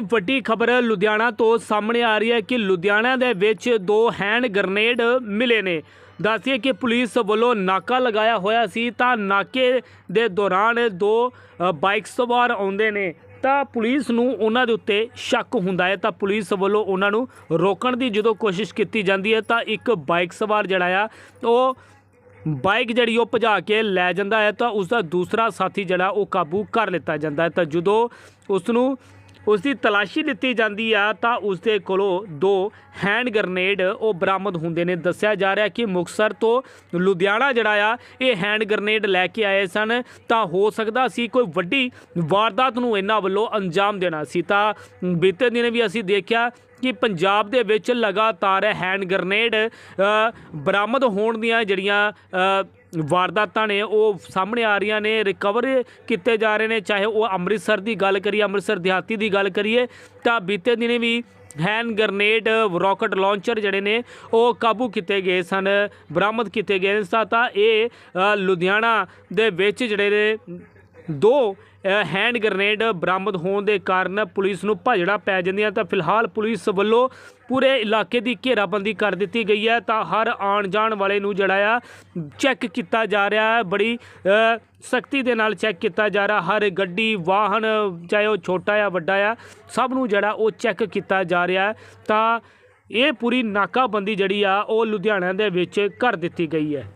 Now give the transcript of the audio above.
ਵੱਡੀ ਖਬਰ ਲੁਧਿਆਣਾ ਤੋਂ ਸਾਹਮਣੇ ਆ ਰਹੀ ਹੈ ਕਿ ਲੁਧਿਆਣਾ ਦੇ ਵਿੱਚ ਦੋ ਹੈਂਡ ਗ੍ਰਨੇਡ ਮਿਲੇ ਨੇ। ਦੱਸਿਏ ਕਿ ਪੁਲਿਸ ਵੱਲੋਂ ਨਾਕਾ ਲਗਾਇਆ ਹੋਇਆ ਸੀ ਤਾਂ ਨਾਕੇ ਦੇ ਦੌਰਾਨ ਦੋ ਬਾਈਕ ਸਵਾਰ ਆਉਂਦੇ ਨੇ। ਤਾਂ ਪੁਲਿਸ ਨੂੰ ਉਹਨਾਂ ਦੇ ਉੱਤੇ ਸ਼ੱਕ ਹੁੰਦਾ ਹੈ। ਤਾਂ ਪੁਲਿਸ ਵੱਲੋਂ ਉਹਨਾਂ ਨੂੰ ਰੋਕਣ ਦੀ ਜਦੋਂ ਕੋਸ਼ਿਸ਼ ਕੀਤੀ ਜਾਂਦੀ ਹੈ ਤਾਂ ਇੱਕ ਬਾਈਕ ਸਵਾਰ ਜਿਹੜਾ ਆ, ਉਹ ਬਾਈਕ ਜਿਹੜੀ ਉਹ ਭਜਾ ਕੇ ਲੈ ਜਾਂਦਾ ਹੈ ਤਾਂ ਉਸ ਦਾ ਦੂਸਰਾ ਸਾਥੀ ਜਿਹੜਾ ਉਹ ਕਾਬੂ ਕਰ ਲਿੱਤਾ ਜਾਂਦਾ ਹੈ। ਤਾਂ ਜਦੋਂ ਉਸ ਨੂੰ ਉਸ ਦੀ ਤਲਾਸ਼ੀ ਲਿੱਤੀ ਜਾਂਦੀ ਆ ਤਾਂ ਉਸ ਦੇ ਕੋਲੋਂ ਦੋ ਹੈਂਡ ਗ੍ਰਨੇਡ ਉਹ ਬਰਾਮਦ ਹੁੰਦੇ ਨੇ। ਦੱਸਿਆ ਜਾ ਰਿਹਾ ਕਿ ਮੁਕਸਰ ਤੋਂ ਲੁਧਿਆਣਾ ਜਿਹੜਾ ਆ, ਇਹ ਹੈਂਡ ਗ੍ਰਨੇਡ ਲੈ ਕੇ ਆਏ ਸਨ। ਤਾਂ ਹੋ ਸਕਦਾ ਸੀ ਕੋਈ ਵੱਡੀ ਵਾਰਦਾਤ ਨੂੰ ਇਹਨਾਂ ਵੱਲੋਂ ਅੰਜਾਮ ਦੇਣਾ ਸੀ। ਤਾਂ ਬੀਤੇ ਦਿਨ ਵੀ ਅਸੀਂ ਦੇਖਿਆ ਕਿ ਪੰਜਾਬ ਦੇ ਵਿੱਚ ਲਗਾਤਾਰ ਹੈਂਡ ਗ੍ਰਨੇਡ ਬਰਾਮਦ ਹੋਣ ਦੀਆਂ ਜਿਹੜੀਆਂ ਵਾਰਦਾਤਾਂ ਨੇ ਉਹ ਸਾਹਮਣੇ ਆ ਰਹੀਆਂ ਨੇ ਰਿਕਵਰ ਕੀਤੇ ਜਾ ਰਹੇ ਨੇ। ਚਾਹੇ ਉਹ ਅੰਮ੍ਰਿਤਸਰ ਦੀ ਗੱਲ ਕਰੀਏ, ਅੰਮ੍ਰਿਤਸਰ ਦਿਹਾਤੀ ਦੀ ਗੱਲ ਕਰੀਏ, ਤਾਂ ਬੀਤੇ ਦਿਨੇ ਵੀ ਹੈਂਡ ਗ੍ਰਨੇਡ ਰੌਕਟ ਲਾਂਚਰ ਜਿਹੜੇ ਨੇ, ਉਹ ਕਾਬੂ ਕੀਤੇ ਗਏ ਸਨ, ਬਰਾਮਦ ਕੀਤੇ ਗਏ ਨੇ ਤਾਂ ਇਹ ਲੁਧਿਆਣਾ ਦੇ ਵਿੱਚ ਜਿਹੜੇ ਨੇ ਦੋ ਹੈਂਡ ਗ੍ਰਨੇਡ ਬਰਾਮਦ ਹੋਣ ਦੇ ਕਾਰਨ ਪੁਲਿਸ ਨੂੰ ਭਾਜੜਾ ਪੈ ਜਾਂਦੀਆਂ ਤਾਂ ਫਿਲਹਾਲ ਪੁਲਿਸ ਵੱਲੋਂ ਪੂਰੇ ਇਲਾਕੇ ਦੀ ਘੇਰਾਬੰਦੀ ਕਰ ਦਿੱਤੀ ਗਈ ਹੈ ਤਾਂ ਹਰ ਆਉਣ ਜਾਣ ਵਾਲੇ ਨੂੰ ਜਿਹੜਾ ਆ ਚੈੱਕ ਕੀਤਾ ਜਾ ਰਿਹਾ ਹੈ, ਬੜੀ ਸਖਤੀ ਦੇ ਨਾਲ ਚੈੱਕ ਕੀਤਾ ਜਾ ਰਿਹਾ, ਹਰ ਗੱਡੀ, ਵਾਹਨ, ਚਾਹੇ ਉਹ ਛੋਟਾ ਆ ਵੱਡਾ ਆ, ਸਭ ਨੂੰ ਜਿਹੜਾ ਉਹ ਚੈੱਕ ਕੀਤਾ ਜਾ ਰਿਹਾ ਤਾਂ ਇਹ ਪੂਰੀ ਨਾਕਾਬੰਦੀ ਜਿਹੜੀ ਆ, ਉਹ ਲੁਧਿਆਣਾ ਦੇ ਵਿੱਚ ਕਰ ਦਿੱਤੀ ਗਈ ਹੈ।